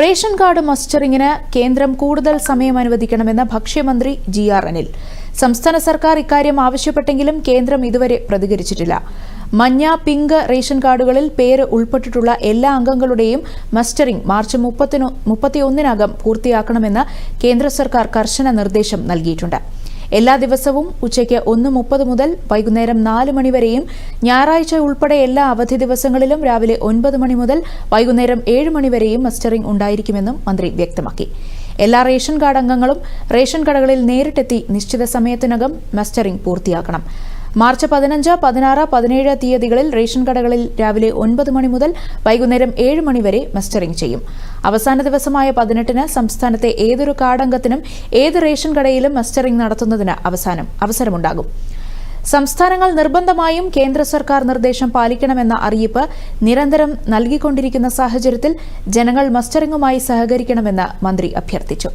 Ration card മസ്റ്ററിംഗിന് കേന്ദ്രം കൂടുതൽ സമയം അനുവദിക്കണമെന്ന് ഭക്ഷ്യമന്ത്രി ജി ആർ അനിൽ. സംസ്ഥാന സർക്കാർ ഇക്കാര്യം ആവശ്യപ്പെട്ടെങ്കിലും കേന്ദ്രം ഇതുവരെ പ്രതികരിച്ചിട്ടില്ല. മഞ്ഞ പിങ്ക് റേഷൻ കാർഡുകളിൽ പേര് ഉൾപ്പെട്ടിട്ടുള്ള എല്ലാ അംഗങ്ങളുടെയും മസ്റ്ററിംഗ് മാർച്ച് മുപ്പത്തിയൊന്നിനകം പൂർത്തിയാക്കണമെന്ന് കേന്ദ്ര സർക്കാർ കർശന നിർദ്ദേശം നൽകിയിട്ടുണ്ട്. എല്ലാ ദിവസവും ഉച്ചയ്ക്ക് ഒന്ന് മുപ്പത് മുതൽ വൈകുന്നേരം നാല് മണിവരെയും ഞായറാഴ്ച ഉൾപ്പെടെ എല്ലാ അവധി ദിവസങ്ങളിലും രാവിലെ ഒൻപത് മണി മുതൽ വൈകുന്നേരം ഏഴ് മണിവരെയും മസ്റ്ററിംഗ് ഉണ്ടായിരിക്കുമെന്നും മന്ത്രി വ്യക്തമാക്കി. എല്ലാ റേഷൻ കാർഡ് അംഗങ്ങളും റേഷൻ കടകളിൽ നേരിട്ടെത്തി നിശ്ചിത സമയത്തിനകം മസ്റ്ററിംഗ് പൂർത്തിയാക്കണം. മാർച്ച് പതിനഞ്ച് പതിനാറ് പതിനേഴ് തീയതികളിൽ റേഷൻ കടകളിൽ രാവിലെ ഒൻപത് മണി മുതൽ വൈകുന്നേരം ഏഴ് മണിവരെ മസ്റ്ററിംഗ് ചെയ്യും. അവസാന ദിവസമായ പതിനെട്ടിന് സംസ്ഥാനത്തെ ഏതൊരു കാർഡംഗത്തിനും ഏത് റേഷൻ കടയിലും മസ്റ്ററിംഗ് നടത്തുന്നതിന് അവസാനം അവസരമുണ്ടാകും. സംസ്ഥാനങ്ങൾ നിർബന്ധമായും കേന്ദ്ര സർക്കാർ നിർദ്ദേശം പാലിക്കണമെന്ന അറിയിപ്പ് നിരന്തരം നൽകിക്കൊണ്ടിരിക്കുന്ന സാഹചര്യത്തിൽ ജനങ്ങൾ മസ്റ്ററിംഗുമായി സഹകരിക്കണമെന്ന് മന്ത്രി അഭ്യർത്ഥിച്ചു.